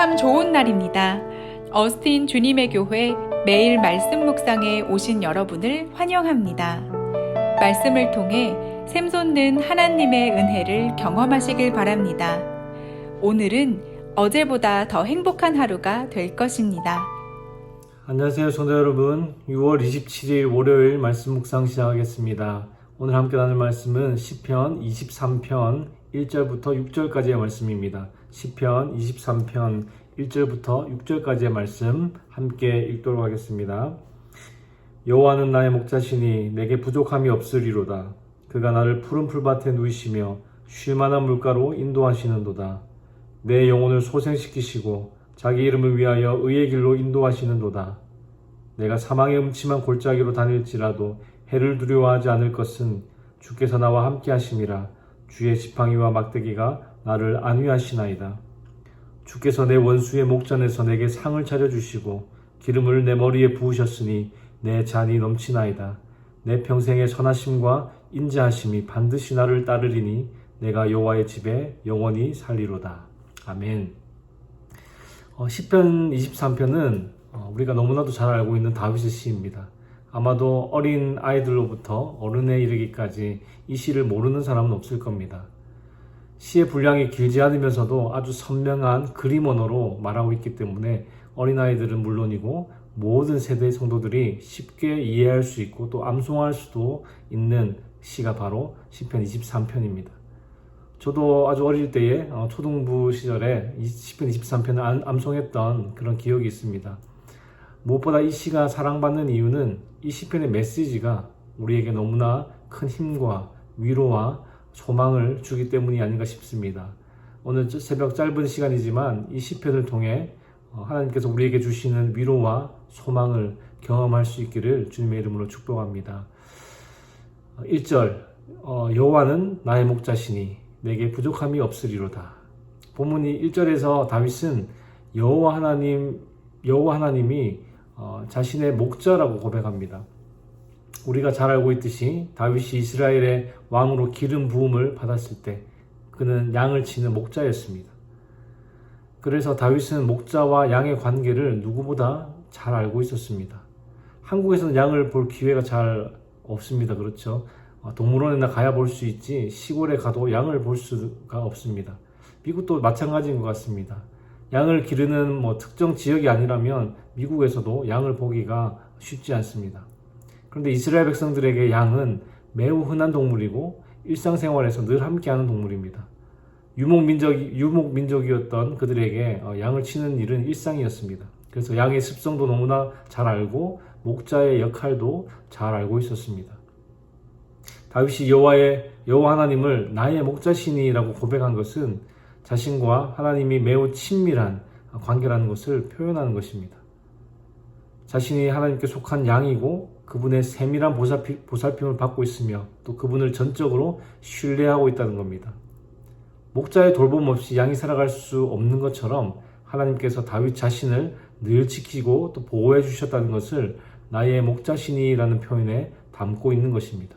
참 좋은 날입니다. 어스틴 주님의 교회 매일 말씀 묵상에 오신 여러분을 환영합니다. 말씀을 통해 샘솟는 하나님의 은혜를 경험하시길 바랍니다. 오늘은 어제보다 더 행복한 하루가 될 것입니다. 안녕하세요, 성도 여러분. 6월 27일 월요일 말씀 묵상 시작하겠습니다. 오늘 함께 나눌 말씀은 시편 23편 1절부터 6절까지의 말씀입니다. 시편 23편 1절부터 6절까지의 말씀 함께 읽도록 하겠습니다. 여호와는 나의 목자시니 내게 부족함이 없으리로다. 그가 나를 푸른 풀밭에 누이시며 쉴 만한 물가로 인도하시는도다. 내 영혼을 소생시키시고 자기 이름을 위하여 의의 길로 인도하시는도다. 내가 사망의 음침한 골짜기로 다닐지라도 해를 두려워하지 않을 것은 주께서 나와 함께 하심이라 주의 지팡이와 막대기가 나를 안위하시나이다. 주께서 내 원수의 목전에서 내게 상을 차려주시고 기름을 내 머리에 부으셨으니 내 잔이 넘치나이다. 내 평생의 선하심과 인자하심이 반드시 나를 따르리니 내가 여호와의 집에 영원히 살리로다. 아멘. 어, 시편 23편은 어, 우리가 너무나도 잘 알고 있는 다윗의 시입니다. 아마도 어린 아이들로부터 어른에 이르기까지 이 시를 모르는 사람은 없을 겁니다. 시의 분량이 길지 않으면서도 아주 선명한 그림 언어로 말하고 있기 때문에 어린아이들은 물론이고 모든 세대의 성도들이 쉽게 이해할 수 있고 또 암송할 수도 있는 시가 바로 시편 23편입니다. 저도 아주 어릴 때에 어, 초등부 시절에 10편 23편을 암송했던 그런 기억이 있습니다. 무엇보다 이 시가 사랑받는 이유는 이 시편의 메시지가 우리에게 너무나 큰 힘과 위로와 소망을 주기 때문이 아닌가 싶습니다. 오늘 새벽 짧은 시간이지만 이 시편을 통해 어, 하나님께서 우리에게 주시는 위로와 소망을 경험할 수 있기를 주님의 이름으로 축복합니다. 1절 어, 여호와는 나의 목자시니 내게 부족함이 없으리로다. 본문이 1절에서 다윗은 여호와 하나님 여호와 하나님이 어, 자신의 목자라고 고백합니다. 우리가 잘 알고 있듯이 다윗이 이스라엘의 왕으로 기름 부음을 받았을 때 그는 양을 치는 목자였습니다. 그래서 다윗은 목자와 양의 관계를 누구보다 잘 알고 있었습니다. 한국에서는 양을 볼 기회가 잘 없습니다. 그렇죠? 어, 동물원에나 가야 볼 수 있지 시골에 가도 양을 볼 수가 없습니다. 미국도 마찬가지인 것 같습니다. 양을 기르는 뭐 특정 지역이 아니라면 미국에서도 양을 보기가 쉽지 않습니다. 그런데 이스라엘 백성들에게 양은 매우 흔한 동물이고 일상생활에서 늘 함께하는 동물입니다. 유목 민족 유목 민족이었던 그들에게 어, 양을 치는 일은 일상이었습니다. 그래서 양의 습성도 너무나 잘 알고 목자의 역할도 잘 알고 있었습니다. 다윗이 여호와의 여호와 하나님을 나의 목자시니라고 고백한 것은 자신과 하나님이 매우 친밀한 관계라는 것을 표현하는 것입니다. 자신이 하나님께 속한 양이고 그분의 세밀한 보살핌 을 받고 있으며 또 그분을 전적으로 신뢰하고 있다는 겁니다. 목자의 돌봄 없이 양이 살아갈 수 없는 것처럼 하나님께서 다윗 자신을 늘 지키고 또 보호해 주셨다는 것을 나의 목자신이라는 표현에 담고 있는 것입니다.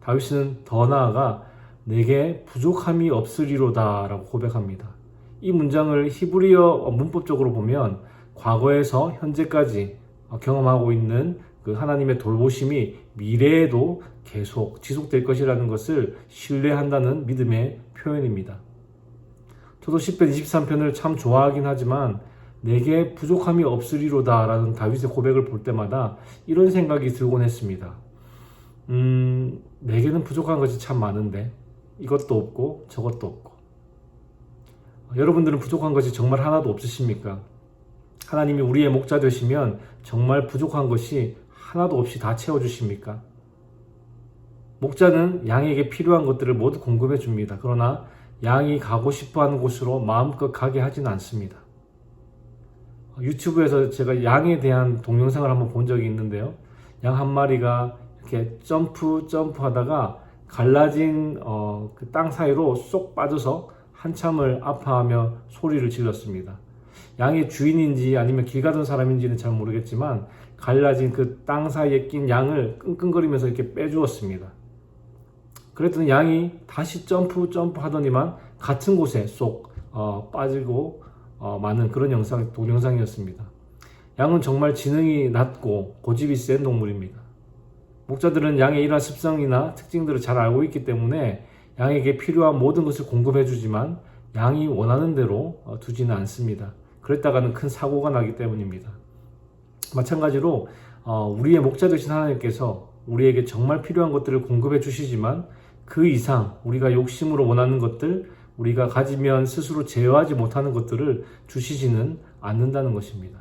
다윗은 더 나아가 내게 부족함이 없으리로다 라고 고백합니다. 이 문장을 히브리어 문법적으로 보면 과거에서 현재까지 경험하고 있는 그 하나님의 돌보심이 미래에도 계속 지속될 것이라는 것을 신뢰한다는 믿음의 표현입니다. 저도 10편 23편을 참 좋아하긴 하지만 내게 부족함이 없으리로다 라는 다윗의 고백을 볼 때마다 이런 생각이 들곤 했습니다. 음, 내게는 부족한 것이 참 많은데 이것도 없고 저것도 없고 여러분들은 부족한 것이 정말 하나도 없으십니까? 하나님이 우리의 목자 되시면 정말 부족한 것이 하나도 없이 다 채워주십니까? 목자는 양에게 필요한 것들을 모두 공급해 줍니다. 그러나 양이 가고 싶어 하는 곳으로 마음껏 가게 하지는 않습니다. 유튜브에서 제가 양에 대한 동영상을 한번 본 적이 있는데요. 양 한 마리가 이렇게 점프, 점프 하다가 갈라진 어, 그 땅 사이로 쏙 빠져서 한참을 아파하며 소리를 질렀습니다. 양의 주인인지 아니면 길 가던 사람인지는 잘 모르겠지만 갈라진 그 땅 사이에 낀 양을 끙끙거리면서 이렇게 빼주었습니다. 그랬더니 양이 다시 점프 점프 하더니만 같은 곳에 쏙 어, 빠지고 어, 많은 그런 영상, 동영상이었습니다. 양은 정말 지능이 낮고 고집이 센 동물입니다. 목자들은 양의 이러한 습성이나 특징들을 잘 알고 있기 때문에 양에게 필요한 모든 것을 공급해 주지만 양이 원하는 대로 어, 두지는 않습니다. 그랬다가는 큰 사고가 나기 때문입니다. 마찬가지로 어, 우리의 목자 되신 하나님께서 우리에게 정말 필요한 것들을 공급해 주시지만 그 이상 우리가 욕심으로 원하는 것들, 우리가 가지면 스스로 제어하지 못하는 것들을 주시지는 않는다는 것입니다.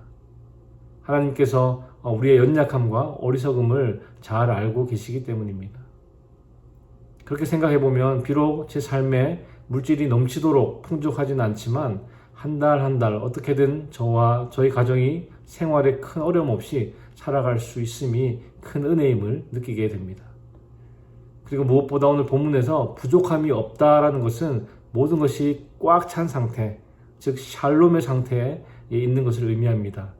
하나님께서 어, 우리의 연약함과 어리석음을 잘 알고 계시기 때문입니다. 그렇게 생각해 보면 비록 제 삶에 물질이 넘치도록 풍족하진 않지만 한달 한 달 어떻게든 저와 저희 가정이 생활에 큰 어려움 없이 살아갈 수 있음이 큰 은혜임을 느끼게 됩니다. 그리고 무엇보다 오늘 본문에서 부족함이 없다라는 것은 모든 것이 꽉 찬 상태, 즉 샬롬의 상태에 있는 것을 의미합니다.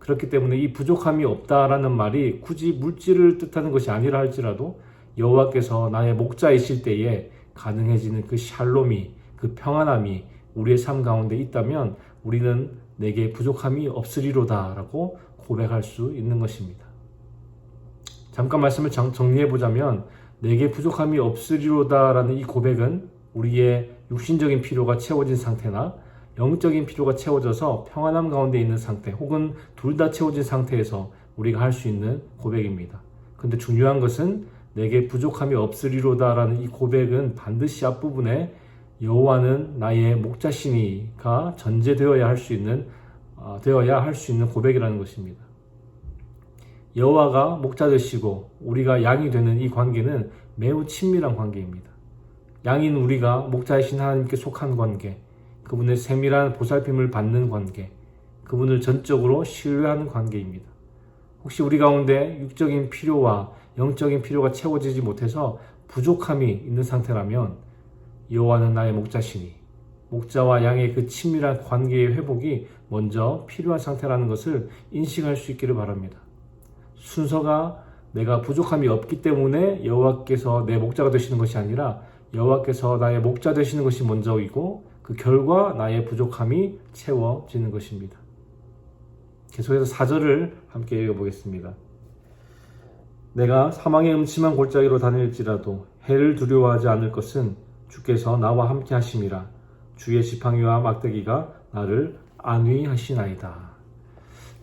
그렇기 때문에 이 부족함이 없다라는 말이 굳이 물질을 뜻하는 것이 아니라 할지라도 여호와께서 나의 목자이실 때에 가능해지는 그 샬롬이 그 평안함이 우리의 삶 가운데 있다면 우리는 내게 부족함이 없으리로다라고 고백할 수 있는 것입니다. 잠깐 말씀을 정리해 보자면 내게 부족함이 없으리로다라는 이 고백은 우리의 육신적인 필요가 채워진 상태나 영적인 필요가 채워져서 평안함 가운데 있는 상태 혹은 둘 다 채워진 상태에서 우리가 할 수 있는 고백입니다. 근데 중요한 것은 내게 부족함이 없으리로다라는 이 고백은 반드시 앞부분에 여호와는 나의 목자시니가 전제되어야 할 수 있는 어, 되어야 할 수 있는 고백이라는 것입니다. 여호와가 목자 되시고 우리가 양이 되는 이 관계는 매우 친밀한 관계입니다. 양인 우리가 목자이신 하나님께 속한 관계, 그분의 세밀한 보살핌을 받는 관계, 그분을 전적으로 신뢰하는 관계입니다. 혹시 우리 가운데 육적인 필요와 영적인 필요가 채워지지 못해서 부족함이 있는 상태라면 여호와는 나의 목자시니 목자와 양의 그 친밀한 관계의 회복이 먼저 필요한 상태라는 것을 인식할 수 있기를 바랍니다. 순서가 내가 부족함이 없기 때문에 여호와께서 내 목자가 되시는 것이 아니라 여호와께서 나의 목자 되시는 것이 먼저이고 그 결과 나의 부족함이 채워지는 것입니다. 계속해서 4절을 함께 읽어보겠습니다. 내가 사망의 음침한 골짜기로 다닐지라도 해를 두려워하지 않을 것은 주께서 나와 함께 하심이라 주의 지팡이와 막대기가 나를 안위하시나이다.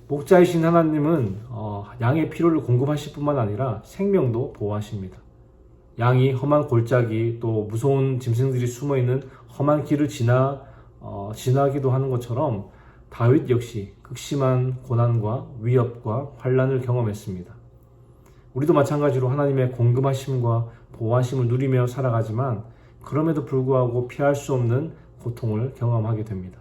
목자이신 하나님은 어, 양의 필요를 공급하실 뿐만 아니라 생명도 보호하십니다. 양이 험한 골짜기 또 무서운 짐승들이 숨어 있는 험한 길을 지나 어, 지나기도 하는 것처럼 다윗 역시 극심한 고난과 위협과 환란을 경험했습니다. 우리도 마찬가지로 하나님의 공급하심과 보호하심을 누리며 살아가지만 그럼에도 불구하고 피할 수 없는 고통을 경험하게 됩니다.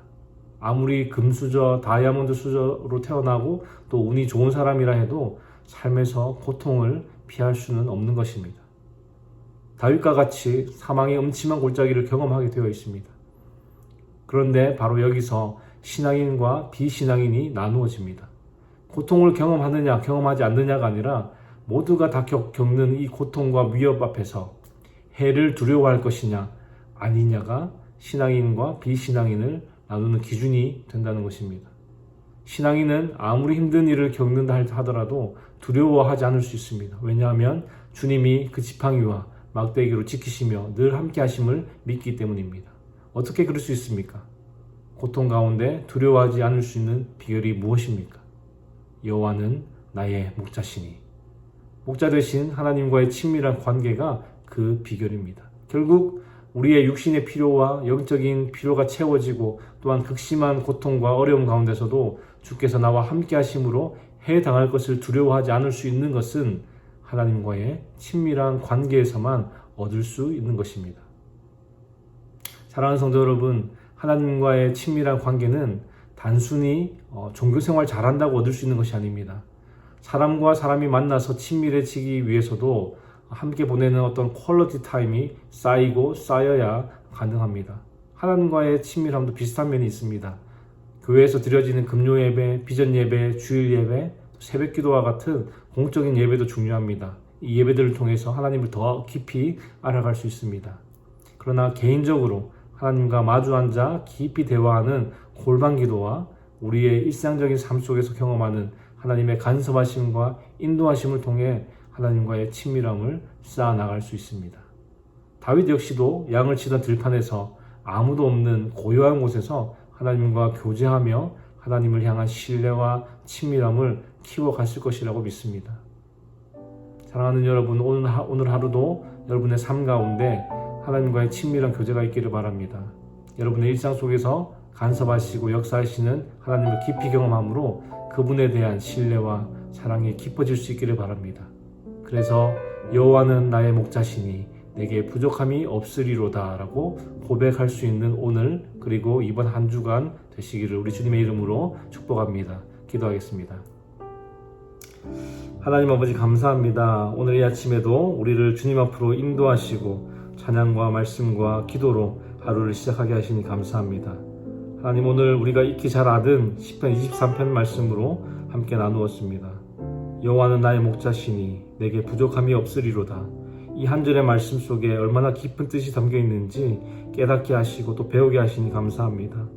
아무리 금수저, 다이아몬드 수저로 태어나고 또 운이 좋은 사람이라 해도 삶에서 고통을 피할 수는 없는 것입니다. 다윗과 같이 사망의 음침한 골짜기를 경험하게 되어 있습니다. 그런데 바로 여기서 신앙인과 비신앙인이 나누어집니다. 고통을 경험하느냐, 경험하지 않느냐가 아니라 모두가 다 겪는 이 고통과 위협 앞에서 해를 두려워할 것이냐, 아니냐가 신앙인과 비신앙인을 나누는 기준이 된다는 것입니다. 신앙인은 아무리 힘든 일을 겪는다 하더라도 두려워하지 않을 수 있습니다. 왜냐하면 주님이 그 지팡이와 막대기로 지키시며 늘 함께 하심을 믿기 때문입니다. 어떻게 그럴 수 있습니까? 고통 가운데 두려워하지 않을 수 있는 비결이 무엇입니까? 여호와는 나의 목자시니 목자 되신 하나님과의 친밀한 관계가 그 비결입니다. 결국 우리의 육신의 필요와 영적인 필요가 채워지고 또한 극심한 고통과 어려움 가운데서도 주께서 나와 함께 하심으로 해 당할 것을 두려워하지 않을 수 있는 것은 하나님과의 친밀한 관계에서만 얻을 수 있는 것입니다. 사랑하는 성도 여러분, 하나님과의 친밀한 관계는 단순히 어, 종교 생활 잘한다고 얻을 수 있는 것이 아닙니다. 사람과 사람이 만나서 친밀해지기 위해서도 함께 보내는 어떤 퀄러티 타임이 쌓이고 쌓여야 가능합니다. 하나님과의 친밀함도 비슷한 면이 있습니다. 교회에서 드려지는 금요 예배, 비전 예배, 주일 예배, 새벽 기도와 같은 공적인 예배도 중요합니다. 이 예배들을 통해서 하나님을 더 깊이 알아갈 수 있습니다. 그러나 개인적으로 하나님과 마주 앉아 깊이 대화하는 골방 기도와 우리의 일상적인 삶 속에서 경험하는 하나님의 간섭하심과 인도하심을 통해 하나님과의 친밀함을 쌓아 나갈 수 있습니다. 다윗 역시도 양을 치던 들판에서 아무도 없는 고요한 곳에서 하나님과 교제하며 하나님을 향한 신뢰와 친밀함을 키워갔을 것이라고 믿습니다. 사랑하는 여러분, 오늘, 하, 오늘 하루도 여러분의 삶 가운데 하나님과의 친밀한 교제가 있기를 바랍니다. 여러분의 일상 속에서 간섭하시고 역사하시는 하나님을 깊이 경험함으로 그분에 대한 신뢰와 사랑이 깊어질 수 있기를 바랍니다. 그래서 여호와는 나의 목자시니 내게 부족함이 없으리로다라고 고백할 수 있는 오늘 그리고 이번 한 주간 되시기를 우리 주님의 이름으로 축복합니다. 기도하겠습니다. 하나님 아버지 감사합니다. 오늘 이 아침에도 우리를 주님 앞으로 인도하시고 찬양과 말씀과 기도로 하루를 시작하게 하시니 감사합니다. 하나님 오늘 우리가 익히 잘 아는 10편 23편 말씀으로 함께 나누었습니다. 여호와는 나의 목자시니 내게 부족함이 없으리로다. 이 한 절의 말씀 속에 얼마나 깊은 뜻이 담겨 있는지 깨닫게 하시고 또 배우게 하시니 감사합니다.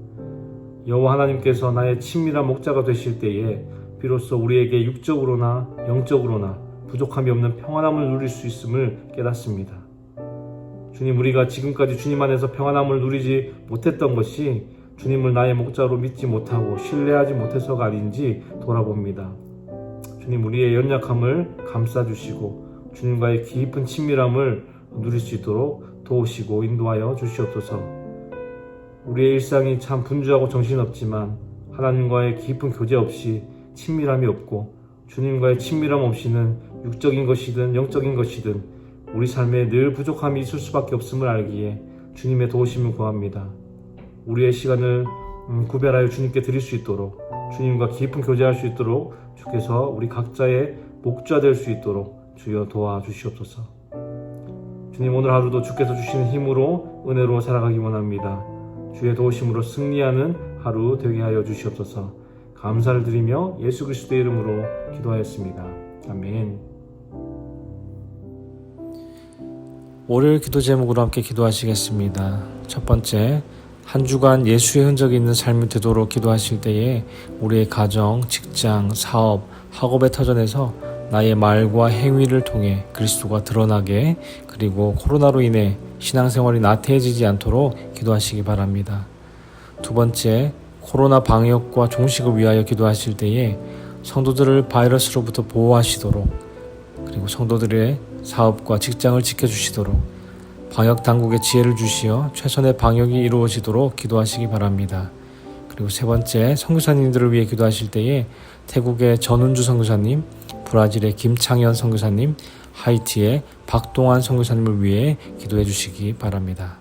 여호와 하나님께서 나의 친밀한 목자가 되실 때에 비로소 우리에게 육적으로나 영적으로나 부족함이 없는 평안함을 누릴 수 있음을 깨닫습니다. 주님, 우리가 지금까지 주님 안에서 평안함을 누리지 못했던 것이 주님을 나의 목자로 믿지 못하고 신뢰하지 못해서가 아닌지 돌아봅니다. 주님, 우리의 연약함을 감싸주시고 주님과의 깊은 친밀함을 누릴 수 있도록 도우시고 인도하여 주시옵소서. 우리의 일상이 참 분주하고 정신없지만 하나님과의 깊은 교제 없이 친밀함이 없고 주님과의 친밀함 없이는 육적인 것이든 영적인 것이든 우리 삶에 늘 부족함이 있을 수밖에 없음을 알기에 주님의 도우심을 구합니다. 우리의 시간을 음, 구별하여 주님께 드릴 수 있도록 주님과 깊은 교제할 수 있도록 주께서 우리 각자의 목자 될 수 있도록 주여 도와주시옵소서. 주님 오늘 하루도 주께서 주시는 힘으로 은혜로 살아가기 원합니다. 주의 도우심으로 승리하는 하루 되게 하여 주시옵소서. 감사를 드리며 예수 그리스도의 이름으로 기도하였습니다. 아멘. 월요일 기도 제목으로 함께 기도하시겠습니다. 첫 번째, 한 주간 예수의 흔적이 있는 삶이 되도록 기도하실 때에 우리의 가정, 직장, 사업, 학업의 터전에서 나의 말과 행위를 통해 그리스도가 드러나게 그리고 코로나로 인해 신앙생활이 나태해지지 않도록 기도하시기 바랍니다. 두 번째, 코로나 방역과 종식을 위하여 기도하실 때에 성도들을 바이러스로부터 보호하시도록 그리고 성도들의 사업과 직장을 지켜주시도록 방역 당국의 지혜를 주시어 최선의 방역이 이루어지도록 기도하시기 바랍니다. 그리고 세 번째 선교사님들을 위해 기도하실 때에 태국의 전운주 선교사님, 브라질의 김창현 선교사님, 하이티의 박동환 선교사님을 위해 기도해 주시기 바랍니다.